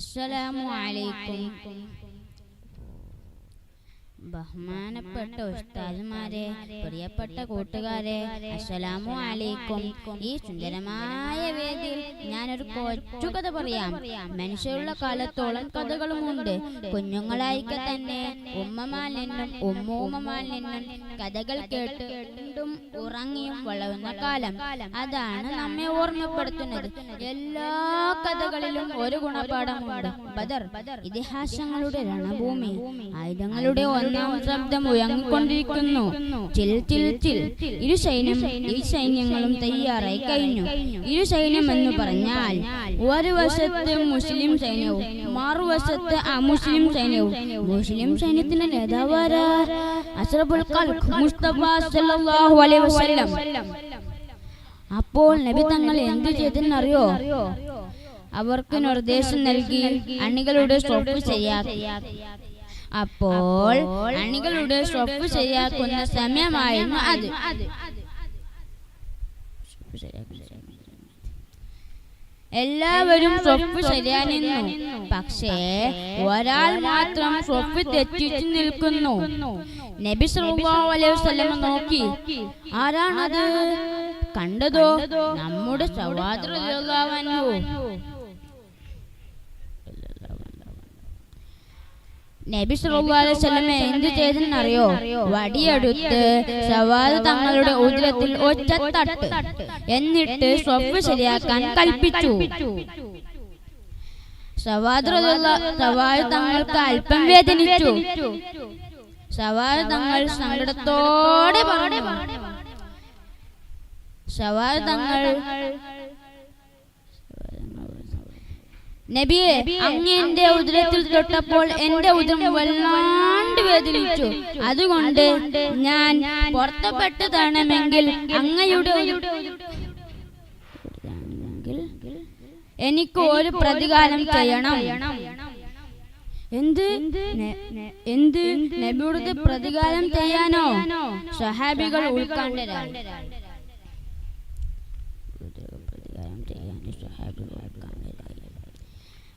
അസ്സലാമു അലൈക്കും ബഹുമാനപ്പെട്ട ഉസ്താദുമാരെ പ്രിയപ്പെട്ട കൂട്ടുകാരെ അസ്സലാമു അലൈക്കും. ഈ സുന്ദരമായ വേദിയിൽ ഞാനൊരു കൊച്ചുകഥ പറയാം. മനുഷ്യരുള്ള കാലത്തോളം കഥകളുമുണ്ട്. കുഞ്ഞുങ്ങളായിക്ക തന്നെ ഉമ്മമാൽ നിന്നും ഉമ്മൂമ്മമാൽ നിന്നും കഥകൾ കേട്ട് ഉണ്ടും ഉറങ്ങിയും വളരുന്ന കാലം. അതാണ് നമ്മെ ഓർമ്മപ്പെടുത്തുന്നത്. എല്ലാ കഥകളിലും ഒരു ഗുണപാഠമുണ്ട്. ബദർ ഇതിഹാസങ്ങളുടെ രണഭൂമി ആയുധങ്ങളുടെ ഒന്നാം ശബ്ദം ഉയങ്ങിക്കൊണ്ടിരിക്കുന്നു ചിൽ ചിൽ ചിൽ. ഇരു സൈന്യം ഈ സൈന്യങ്ങളും തയ്യാറായി കഴിഞ്ഞു. ഇരു സൈന്യം എന്ന് പറഞ്ഞാൽ ഒരു വശത്ത് മുസ്ലിം സൈന്യവും മറുവശത്ത് അമുസ്ലിം സൈന്യവും. മുസ്ലിം സൈന്യത്തിന്റെ നേതാവ് അഷ്റഫുൽ ഖൽഖ് മുസ്തഫ സല്ലല്ലാഹു അലൈഹി വസല്ലം. അപ്പോൾ നബി തങ്ങൾ എന്തു ചെയ്തെന്നറിയോ? അവർക്ക് നിർദ്ദേശം നൽകി അണികളുടെ സ്റ്റോപ്പ് ശരിയാക്കി. അപ്പോൾ അണികളുടെ സ്റ്റോപ്പ് ശരിയാക്കുന്ന സമയമായിരുന്നു അത്. എല്ലാവരും സ്വപ്പ് ശരിയാ നിന്നു. പക്ഷേ ഒരാൾ മാത്രം സ്വപ്പ് തെറ്റിച്ചു നിൽക്കുന്നു. നബി അലൈഹി വസല്ലം നോക്കി. ആരാണത്? കണ്ടതോ? നമ്മുടെ സഹോദര നബി സല്ലല്ലാഹു അലൈഹി എന്ത് ചെയ്തെന്നറിയോ? വടിയെടുത്ത് സവാദ് തങ്ങളുടെ ഉദരത്തിൽ ഒറ്റത്തട്ട് തട്ട് എന്നിട്ട് സ്വപ്പ് ശരിയാക്കാൻ കൽപ്പിച്ചു. സവാദ് സവാദ് തങ്ങൾക്ക് അല്പം വേദനിച്ചു. സവാദ് തങ്ങൾ സങ്കടത്തോടെ പറഞ്ഞു. സവാദ് തങ്ങൾ നബിയെ അങ്ങ് എന്റെ ഉദരത്തിൽ തൊട്ടപ്പോൾ എന്റെ ഉദരം വല്ലാണ്ട് വേദനിച്ചു. അതുകൊണ്ട് ഞാൻ പുറത്തപ്പെട്ട് തരണമെങ്കിൽ അങ്ങയുടെ എനിക്ക് ഒരു പ്രതികാരം ചെയ്യണം. എന്ത്? എന്ത്? നബിയുടെ പ്രതികാരം ചെയ്യാനോ? സഹാബികൾ ഉൾക്കാണ്ടരാണ് പ്രതികാരം ചെയ്യാൻ സഹാബികൾ ഉൾക്കാണ്ടരായി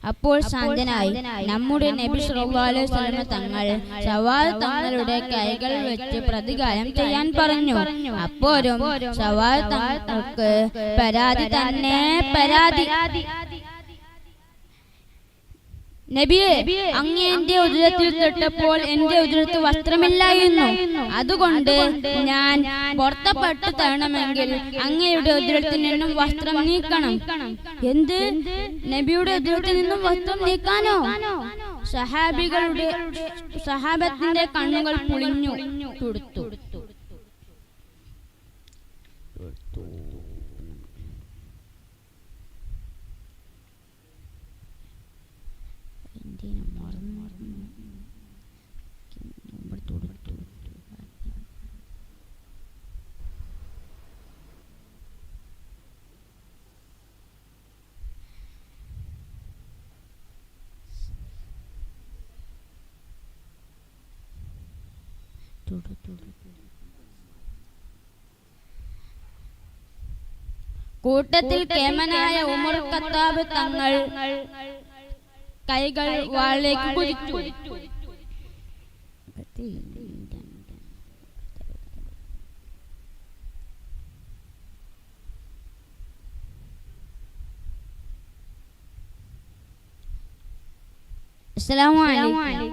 അപ്പോൾ ശാന്തനായി നമ്മുടെ നബി അലൈഹി തങ്ങൾ സവാൽ തങ്ങളുടെ കൈകൾ വെച്ച് പ്രതികാരം ചെയ്യാൻ പറഞ്ഞു. അപ്പോഴും സവാൽ തങ്ങൾക്ക് പരാതി തന്നെ പരാതി. നബിയെ അങ്ങ് എന്റെ ഉദരത്തിൽ തൊട്ടപ്പോൾ എന്റെ ഉദരത്ത് വസ്ത്രമില്ലായിരുന്നു. അതുകൊണ്ട് ഞാൻ പുറത്തപ്പെട്ട് തരണമെങ്കിൽ അങ്ങയുടെ ഉദരത്തിൽ നിന്നും വസ്ത്രം നീക്കണം. എന്ത്? നബിയുടെ ഉദരത്തിൽ നിന്നും വസ്ത്രം നീക്കാനോ? സഹാബികളുടെ സഹാബത്തിന്റെ കണ്ണുകൾ പുളിഞ്ഞു കൊടുത്തു കൂട്ടത്തിൽ കേമനായ ഉമർ കത്താബ് തങ്ങൾ കൈകൾ വാളിലേക്ക് കുതിച്ചു. അസ്സലാമു അലൈക്കും.